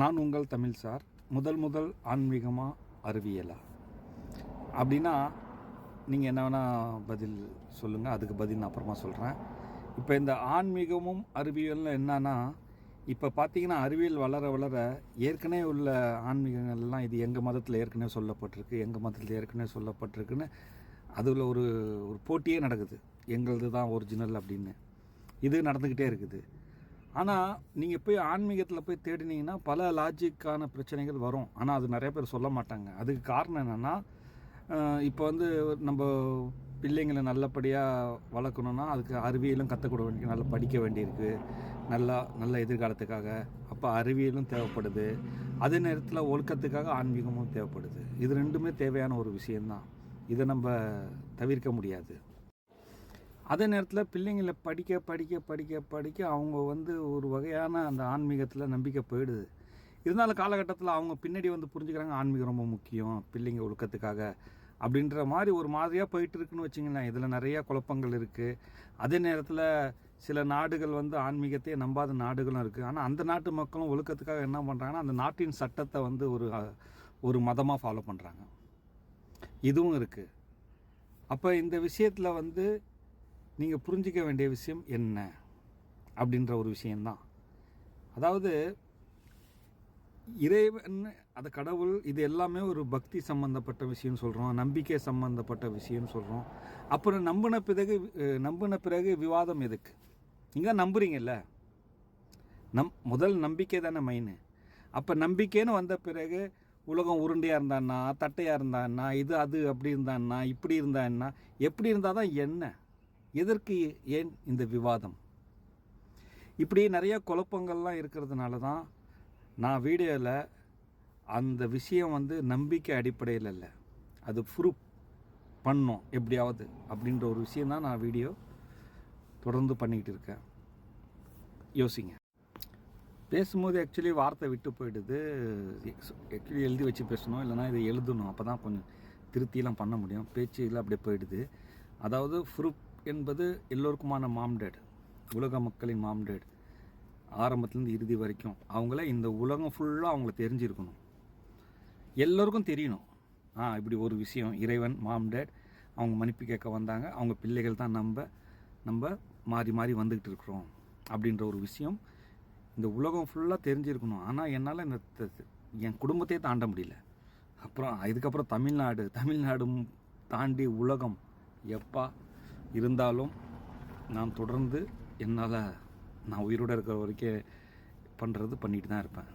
நான் உங்கள் தமிழ் சார். முதல் முதல் ஆன்மீகமாக அறிவியலா? அப்படின்னா நீங்கள் என்ன வேணால் பதில் சொல்லுங்கள் அதுக்கு பதில் நான் அப்புறமா சொல்கிறேன் இப்போ இந்த ஆன்மீகமும் அறிவியலும் என்னன்னா இப்போ பார்த்தீங்கன்னா அறிவியல் வளர வளர ஏற்கனவே உள்ள ஆன்மீகங்கள்லாம் இது எங்கள் மதத்தில் ஏற்கனவே சொல்லப்பட்டிருக்கு எங்கள் மதத்தில் ஏற்கனவே சொல்லப்பட்டிருக்குன்னு அதில் ஒரு ஒரு போட்டியே நடக்குது. எங்களது தான் ஒரிஜினல் அப்படின்னு. இது நடந்துக்கிட்டே இருக்குது. ஆனால் நீங்கள் போய் ஆன்மீகத்தில் போய் தேடினீங்கன்னா பல லாஜிக்கான பிரச்சனைகள் வரும். ஆனால் அது நிறைய பேர் சொல்ல மாட்டாங்க. அதுக்கு காரணம் என்னென்னா இப்போ வந்து நம்ம பிள்ளைங்களை நல்லபடியாக வளர்க்கணுன்னா அதுக்கு அறிவியலும் கற்றுக்கொட வேண்டிய நல்லா படிக்க வேண்டியிருக்கு. நல்லா நல்ல எதிர்காலத்துக்காக. அப்போ அறிவியலும் தேவைப்படுது. அதே நேரத்தில் ஒழுக்கத்துக்காக ஆன்மீகமும் தேவைப்படுது. இது ரெண்டுமே தேவையான ஒரு விஷயந்தான் இதை நம்ம தவிர்க்க முடியாது. அதே நேரத்தில் பிள்ளைங்களை படிக்க படிக்க படிக்க படிக்க அவங்க வந்து ஒரு வகையான அந்த ஆன்மீகத்தில் நம்பிக்கை போயிடுது. இருந்தாலும் காலகட்டத்தில் அவங்க பின்னாடி வந்து புரிஞ்சுக்கிறாங்க ஆன்மீகம் ரொம்ப முக்கியம் பிள்ளைங்க ஒழுக்கத்துக்காக அப்படின்ற மாதிரி ஒரு மாதிரியாக போயிட்டு இருக்குன்னு வச்சிங்களேன். இதில் நிறைய குழப்பங்கள் இருக்குது அதே நேரத்தில் சில நாடுகள் வந்து ஆன்மீகத்தையே நம்பாத நாடுகளும் இருக்குது ஆனால் அந்த நாட்டு மக்களும் ஒழுக்கத்துக்காக என்ன பண்ணுறாங்கன்னா அந்த நாட்டின் சட்டத்தை வந்து ஒரு ஒரு மதமாக ஃபாலோ பண்ணுறாங்க இதுவும் இருக்குது அப்போ இந்த விஷயத்தில் வந்து நீங்கள் புரிஞ்சிக்க வேண்டிய விஷயம் என்ன? அப்படின்ற ஒரு விஷயந்தான் அதாவது இறைவன் அது கடவுள் இது எல்லாமே ஒரு பக்தி சம்பந்தப்பட்ட விஷயம் சொல்கிறோம் நம்பிக்கை சம்பந்தப்பட்ட விஷயம் சொல்கிறோம் அப்புறம் நம்பின பிறகு நம்பின பிறகு விவாதம் எதுக்கு? இங்கே நம்புறீங்கல்ல? நம் முதல் நம்பிக்கை தானே மெயின் அப்போ நம்பிக்கைன்னு வந்த பிறகு உலகம் உருண்டையாக இருந்தான்னா தட்டையாக இருந்தான்னா இது அது அப்படி இருந்தான்னா இப்படி இருந்தான்னா எப்படி இருந்தால் தான் என்ன? எதற்கு ஏன் இந்த விவாதம்? இப்படி நிறைய குழப்பங்கள்லாம் இருக்கிறதுனால தான் நான் வீடியோவில் அந்த விஷயம் வந்து நம்பிக்கை அடிப்படையில் இல்லை. அது ப்ரூஃப் பண்ணோம் எப்படியாவது அப்படின்ற ஒரு விஷயம் தான் நான் வீடியோ தொடர்ந்து பண்ணிக்கிட்டு இருக்கேன். யோசிங்க. பேசும்போது ஆக்சுவலி வார்த்தை விட்டு போயிடுது. ஆக்சுவலி எழுதி வச்சு பேசணும் இல்லைனா இதை எழுதணும். அப்போ தான் கொஞ்சம் திருத்திலாம் பண்ண முடியும். பேச்சுகள் அப்படியே போயிடுது. அதாவது ப்ரூப் என்பது எல்லோருக்குமான மாம்டேட் உலக மக்களின் மாம்டேட் ஆரம்பத்துலேருந்து இறுதி வரைக்கும் அவங்கள இந்த உலகம் ஃபுல்லாக அவங்கள தெரிஞ்சிருக்கணும். எல்லோருக்கும் தெரியணும். ஆ இப்படி ஒரு விஷயம் இறைவன் மாம்டேட் அவங்க மன்னிப்பு கேட்க வந்தாங்க. அவங்க பிள்ளைகள் தான் நம்ம நம்ம மாறி மாறி வந்துக்கிட்டு இருக்கிறோம் அப்படின்ற ஒரு விஷயம் இந்த உலகம் ஃபுல்லாக தெரிஞ்சிருக்கணும். ஆனால் என்னால் இந்த என் குடும்பத்தையே தாண்ட முடியல. அப்புறம் இதுக்கப்புறம் தமிழ்நாடு தமிழ்நாடும் தாண்டி உலகம் எப்பா இருந்தாலும் நான் தொடர்ந்து என்னால் நான் உயிரோடு இருக்கிற வரைக்கும் பண்ணுறது பண்ணிட்டு தான் இருப்பேன்.